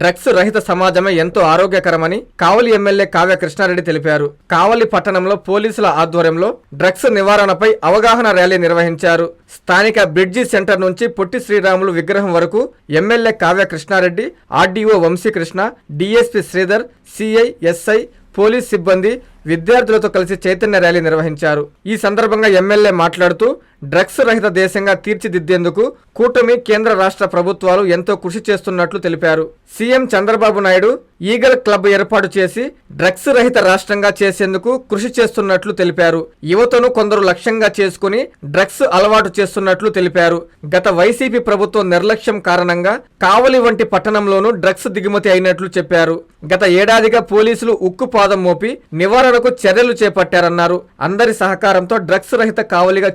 Drugs రహిత సమాజమే ఎంతో ఆరోగ్యకరమని కావలి ఎమ్మెల్యే కావ్య కృష్ణారెడ్డి తెలిపారు. కావలి పట్టణంలో పోలీసుల ఆధ్వర్యంలో డ్రగ్స్ నివారణపై అవగాహన ర్యాలీ నిర్వహించారు. స్థానిక బ్రిడ్జి సెంటర్ నుంచి పొట్టి శ్రీరాములు విగ్రహం వరకు MLA Kavya Krishnareddy RDO Vamsikrishna DSP Sridhar CI SI police సిబ్బంది విద్యార్థులతో కలిసి చైతన్య ర్యాలీ నిర్వహించారు. ఈ సందర్భంగా ఎమ్మెల్యే మాట్లాడుతూ డ్రగ్స్ రహిత దేశంగా తీర్చిదిద్దేందుకు కూటమి కేంద్ర రాష్ట్ర ప్రభుత్వాలు ఎంతో కృషి చేస్తున్నట్లు తెలిపారు. CM Chandrababu Naidu eagle club ఏర్పాటు చేసి డ్రగ్స్ రహిత రాష్ట్రంగా చేసేందుకు కృషి చేస్తున్నట్లు తెలిపారు. యువతను కొందరు లక్ష్యంగా చేసుకుని డ్రగ్స్ అలవాటు చేస్తున్నట్లు తెలిపారు. గత వైసీపీ ప్రభుత్వం నిర్లక్ష్యం కారణంగా కావలి వంటి పట్టణంలోనూ డ్రగ్స్ దిగుమతి అయినట్లు చెప్పారు. గత ఏడాదిగా పోలీసులు ఉక్కు పాదం మోపి నివారణకు చర్యలు చేపట్టారన్నారు. అందరి సహకారంతో డ్రగ్స్ రహిత కావలిగా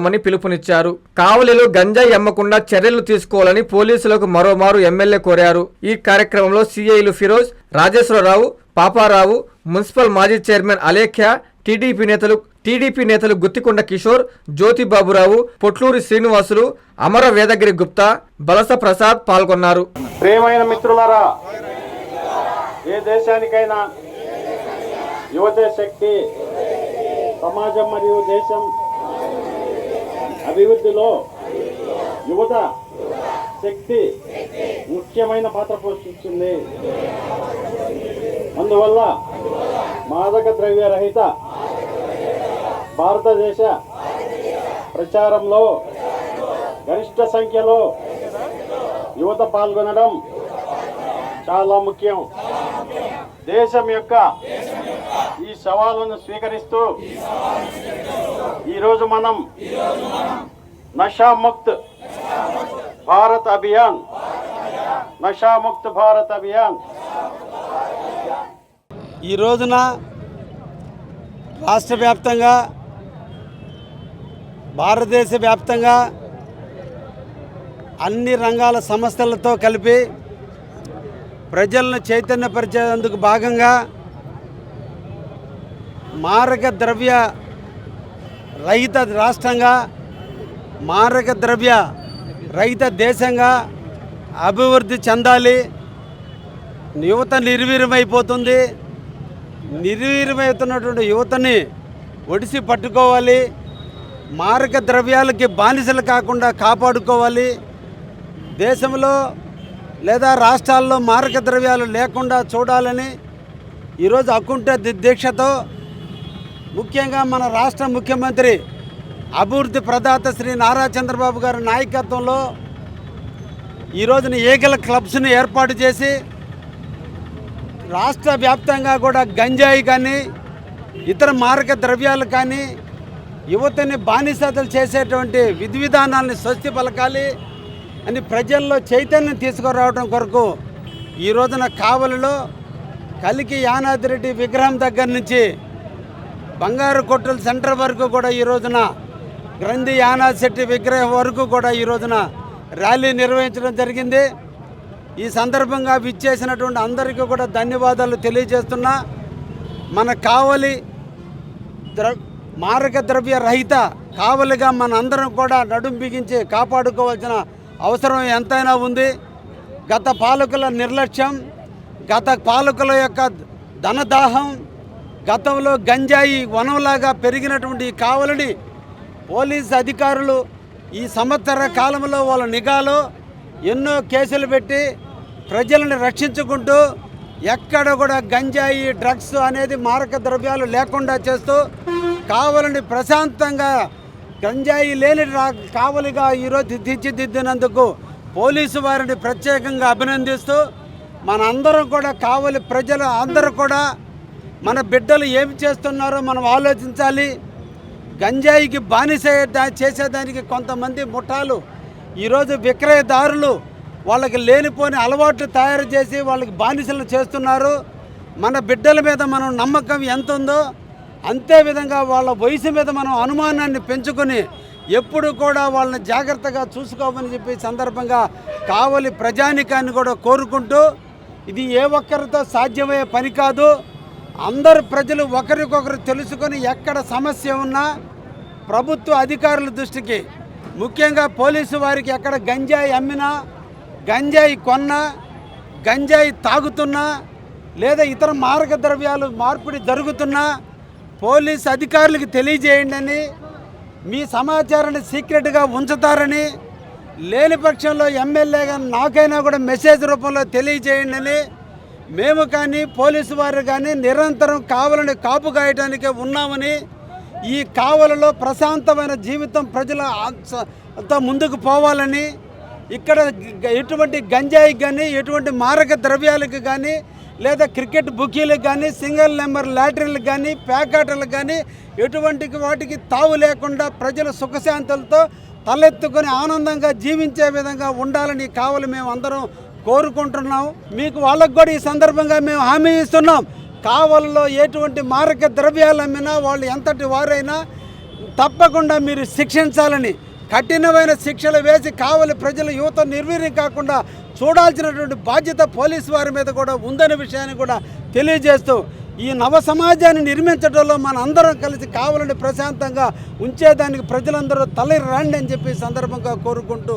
చేసుకుందామని పిలుపునిచ్చారు. కావలిలో గంజాయి అమ్మకుండా చర్యలు తీసుకోవాలని పోలీసులకు మరోమారు ఎమ్మెల్యే కోరారు. ఈ కార్యక్రమంలో సిఐలు ఫిరోజ్ రాజేశ్వరరావు పాపారావు మున్సిపల్ మాజీ చైర్మన్ అలేఖ్య టీడీపీ నేతలు టీడీపీ నేతలు గుత్తికొండ కిషోర్ జ్యోతిబాబురావు పొట్లూరి శ్రీనివాసులు అమర వేదగిరి గుప్తా బలస ప్రసాద్ పాల్గొన్నారు. ప్రేమైన మిత్రులారా ఏ దేశానికైనా యువతే శక్తి సమాజం మరియు దేశం అభివృద్ధిలో యువత శక్తి ముఖ్యమైన పాత్ర పోషిస్తుంది. అందువల్ల మాదక ద్రవ్య రహిత భారతదేశ ప్రచారంలో గరిష్ట సంఖ్యలో యువత పాల్గొనడం చాలా ముఖ్యం. దేశం యొక్క ఈ సవాలును స్వీకరిస్తూ ఈరోజు మనం నషాముక్త్ భారత్ అభియాన్ నషాముక్త్ భారత్ అభియాన్. ఈ రోజున రాష్ట్ర వ్యాప్తంగా భారతదేశ వ్యాప్తంగా అన్ని రంగాల సంస్థలతో కలిపి ప్రజలను చైతన్యపరిచేందుకు భాగంగా మారక ద్రవ్య రహిత రాష్ట్రంగా మారక ద్రవ్య రహిత దేశంగా అభివృద్ధి చెందాలి. యువత నిర్వీర్యమైపోతుంది. నిర్వీర్యమవుతున్నటువంటి యువతని ఒడిసి పట్టుకోవాలి. మారక ద్రవ్యాలకి బానిసలు కాకుండా కాపాడుకోవాలి. దేశంలో లేదా రాష్ట్రాల్లో మారక ద్రవ్యాలు లేకుండా చూడాలని ఈరోజు అకుంఠ దీక్షతో ముఖ్యంగా మన రాష్ట్ర ముఖ్యమంత్రి అభివృద్ధి ప్రదాత శ్రీ నారా చంద్రబాబు గారి నాయకత్వంలో ఈ రోజున ఈగల క్లబ్స్ని ఏర్పాటు చేసి రాష్ట్ర వ్యాప్తంగా కూడా గంజాయి కానీ ఇతర మారక ద్రవ్యాలు కానీ యువతని బానిసతలు చేసేటువంటి విధి విధానాలని స్వస్తి పలకాలి అని ప్రజల్లో చైతన్యం తీసుకురావడం కొరకు ఈ రోజున కావలిలో కలికి యానాదిరెడ్డి విగ్రహం దగ్గర నుంచి బంగారు కొట్టుల సెంటర్ వరకు కూడా ఈ రోజున గ్రంథి యానాశెట్టి విగ్రహం వరకు కూడా ఈ రోజున ర్యాలీ నిర్వహించడం జరిగింది. ఈ సందర్భంగా విచ్చేసినటువంటి అందరికీ కూడా ధన్యవాదాలు తెలియజేస్తున్నా. మన కావలి ద్ర మారక ద్రవ్య రహిత కావలిగా మన అందరం కూడా నడుం బిగించి కాపాడుకోవాల్సిన అవసరం ఎంతైనా ఉంది. గత పాలకుల నిర్లక్ష్యం గత పాలకుల యొక్క ధనదాహం గతంలో గంజాయి వనంలాగా పెరిగినటువంటి కావలిని పోలీస్ అధికారులు ఈ సంవత్సర కాలంలో వాళ్ళ నిఘాలో ఎన్నో కేసులు పెట్టి ప్రజలను రక్షించుకుంటూ ఎక్కడ కూడా గంజాయి డ్రగ్స్ అనేది మారక ద్రవ్యాలు లేకుండా చేస్తూ కావలని ప్రశాంతంగా గంజాయి లేని రా కావలిగా ఈరోజు తీర్చిదిద్దినందుకు పోలీసు వారిని ప్రత్యేకంగా అభినందిస్తూ మనందరం కూడా కావలి ప్రజలు అందరూ కూడా మన బిడ్డలు ఏమి చేస్తున్నారో మనం ఆలోచించాలి. గంజాయికి బానిస దా- చేసేదానికి కొంతమంది ముఠాలు ఈరోజు విక్రయదారులు వాళ్ళకి లేనిపోని అలవాట్లు తయారు చేసి వాళ్ళకి బానిసలు చేస్తున్నారు. మన బిడ్డల మీద మనం నమ్మకం ఎంత ఉందో అంతే విధంగా వాళ్ళ వయసు మీద మనం అనుమానాన్ని పెంచుకొని ఎప్పుడు కూడా వాళ్ళని జాగ్రత్తగా చూసుకోమని చెప్పి సందర్భంగా కావలి ప్రజానికాన్ని కూడా కోరుకుంటూ ఇది ఏ ఒక్కరితో సాధ్యమయ్యే పని కాదు. అందరు ప్రజలు ఒకరికొకరు తెలుసుకొని ఎక్కడ సమస్య ఉన్నా ప్రభుత్వ అధికారుల దృష్టికి ముఖ్యంగా పోలీసు వారికి ఎక్కడ గంజాయి అమ్మినా గంజాయి కొన్నా గంజాయి తాగుతున్నా లేదా ఇతర మారక ద్రవ్యాలు మార్పిడి జరుగుతున్నా పోలీస్ అధికారులకు తెలియజేయండి అని మీ సమాచారాన్ని సీక్రెట్గా ఉంచుతారని లేని పక్షంలో ఎమ్మెల్యేగా నాకైనా కూడా మెసేజ్ రూపంలో తెలియజేయండి అని మేము కానీ పోలీసు వారు కానీ నిరంతరం కావలని కాపు కాయటానికే ఉన్నామని ఈ కావలలో ప్రశాంతమైన జీవితం ప్రజల అంతా ముందుకు పోవాలని ఇక్కడ ఎటువంటి గంజాయికి కానీ ఎటువంటి మారక ద్రవ్యాలకు కానీ లేదా క్రికెట్ బుకీలకు కానీ సింగిల్ నెంబర్ లాటరీలకు కానీ ప్యాకెట్లకు కానీ ఎటువంటి వాటికి తావు లేకుండా ప్రజలు సుఖశాంతులతో తలెత్తుకొని ఆనందంగా జీవించే విధంగా ఉండాలని కావాలి మేము అందరం కోరుకుంటున్నాం. మీకు వాళ్ళకు కూడా ఈ సందర్భంగా మేము హామీ ఇస్తున్నాం. కావలలో ఎటువంటి మారక ద్రవ్యాలు అమ్మినా వాళ్ళు ఎంతటి వారైనా తప్పకుండా మీరు శిక్షించాలని కఠినమైన శిక్షలు వేసి కావలి ప్రజలు యువత నిర్వీర్యం కాకుండా చూడాల్సినటువంటి బాధ్యత పోలీసు వారి మీద కూడా ఉందనే విషయాన్ని కూడా తెలియజేస్తూ ఈ నవ సమాజాన్ని నిర్మించడంలో మన అందరం కలిసి కావాలని ప్రశాంతంగా ఉంచేదానికి ప్రజలందరూ తలరి రండి అని చెప్పి సందర్భంగా కోరుకుంటూ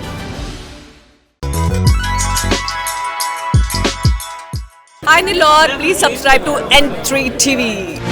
Nilor, please subscribe to N3 TV.